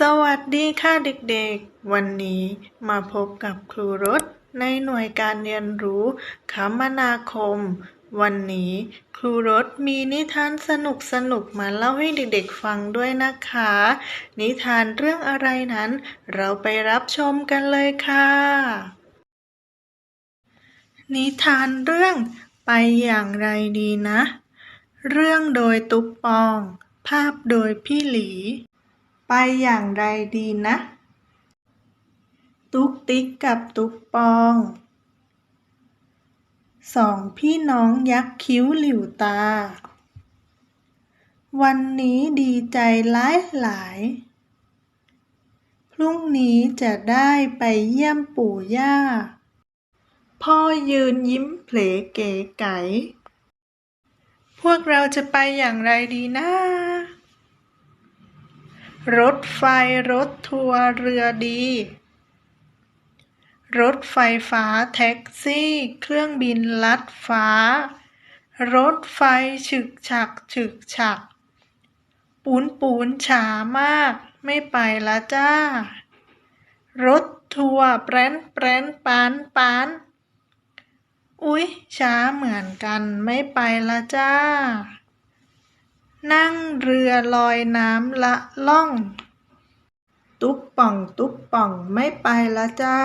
สวัสดีค่ะเด็กๆ วันนี้มาพบกับครูรถในหน่วยการเรียนรู้คมนาคม วันนี้ครูรถมีนิทานสนุกๆมาเล่าให้เด็กๆฟังด้วยนะคะ นิทานเรื่องอะไรนั้น เราไปรับชมกันเลยค่ะ นิทานเรื่องไปอย่างไรดีนะ เรื่องโดยตุ๊กปอง ภาพโดยพี่หลี ไปอย่างไรดีนะ ตุ๊กติ๊กกับตุ๊กปองสองพี่น้องยักคิ้วหลิวตา วันนี้ดีใจหลายหลาย พรุ่งนี้จะได้ไปเยี่ยมปู่ย่า พ่อยืนยิ้มเผลเก๋ไก๋ พวกเราจะไปอย่างไรดีนะ รถไฟรถทัวร์เรือดี รถไฟฟ้าแท็กซี่ เครื่องบินลัดฟ้า รถไฟฉึกฉักฉึกฉัก ปูนปูนช้ามาก ไม่ไปละจ้า รถทัวร์แปรนแปรนปานปานอุ๊ย ช้าเหมือนกันไม่ไปละจ้า นั่งเรือลอยน้ำละล่อง ตุ๊บป่อง ตุ๊บป่องไม่ไปละจ้า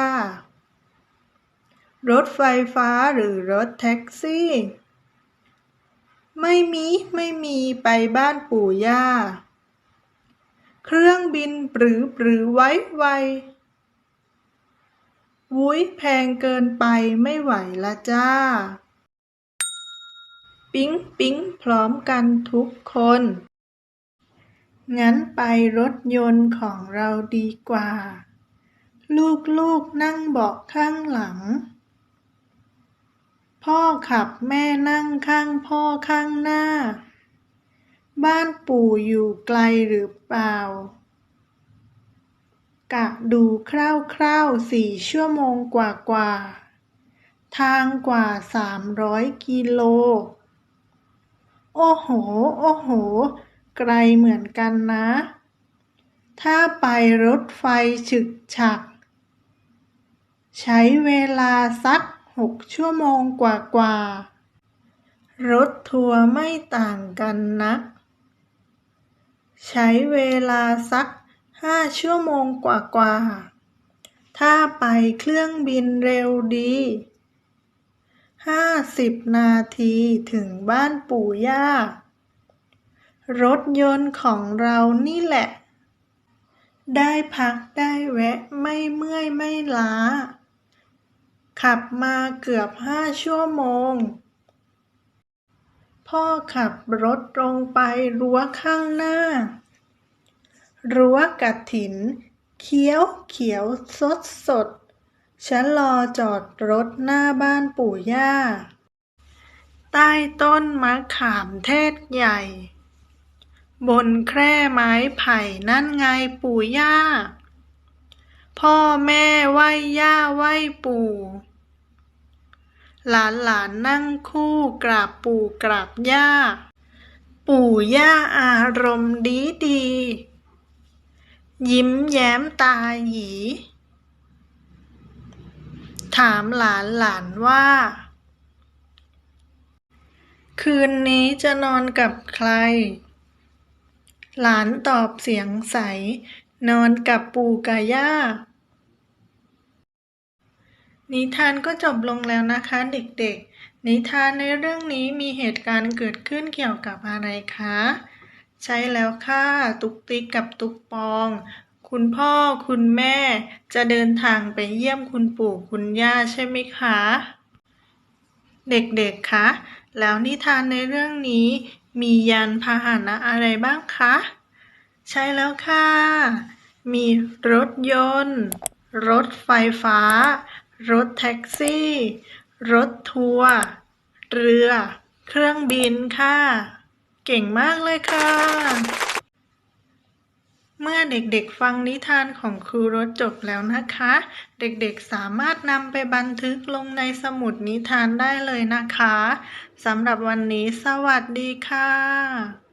รถไฟฟ้าหรือรถแท็กซี่ ไม่มีไม่มีไปบ้านปู่ย่า เครื่องบินปรือปรือไว้ไววุ้ยแพงเกินไปไม่ไหวละจ้า ปิ๊งปิ๊งพร้อมกันทุกคน งั้นไปรถยนต์ของเราดีกว่า ลูกๆนั่งเบาะข้างหลัง พ่อขับแม่นั่งข้างพ่อข้างหน้า บ้านปู่อยู่ไกลหรือเปล่ากะดูคร่าวๆสี่ชั่วโมงกว่าๆทางกว่าสามร้อยกิโล โอ้โห โอ้โห ไกลเหมือนกันนะ ถ้าไปรถไฟฉึกฉัก ใช้เวลาสักหกชั่วโมงกว่าๆรถทัวร์ไม่ต่างกันนัก ใช้เวลาสักห้าชั่วโมงกว่าๆถ้าไปเครื่องบินเร็วดี ห้าสิบนาทีถึงบ้านปู่ย่า รถยนต์ของเรานี่แหละ ได้พักได้แวะไม่เมื่อยไม่ล้า ขับมาเกือบห้าชั่วโมง พ่อขับรถตรงไปรั้วข้างหน้า รั้วกระถิน เขียวเขียวสดสด ฉันรอจอดรถหน้าบ้านปู่ย่า ใต้ต้นมะขามเทศใหญ่ บนแคร่ไม้ไผ่นั่นไงปู่ย่า พ่อแม่ไหว้ย่าไหว้ปู่ หลานหลานนั่งคู่กราบปู่กราบย่า ปู่ย่าอารมณ์ดีดี ยิ้มแย้มตาหยี ถามหลานหลานว่า คืนนี้จะนอนกับใคร หลานตอบเสียงใส นอนกับปู่กับย่า นิทานก็จบลงแล้วนะคะเด็กๆ นิทานในเรื่องนี้มีเหตุการณ์เกิดขึ้นเกี่ยวกับอะไรคะ ใช่แล้วค่ะ ตุกติกกับตุกปอง คุณพ่อคุณแม่จะเดินทางไปเยี่ยมคุณปู่คุณย่าใช่ไหมคะ เด็กๆ คะ แล้วนิทานในเรื่องนี้มียานพาหนะอะไรบ้างคะ ใช่แล้วค่ะ มีรถยนต์ รถไฟฟ้า รถแท็กซี่ รถทัวร์ เรือ เครื่องบินค่ะ เก่งมากเลยค่ะ เด็กๆฟังนิทานของครูรถจบแล้วนะคะ เด็กๆสามารถนำไปบันทึกลงในสมุดนิทานได้เลยนะคะสำหรับวันนี้สวัสดีค่ะ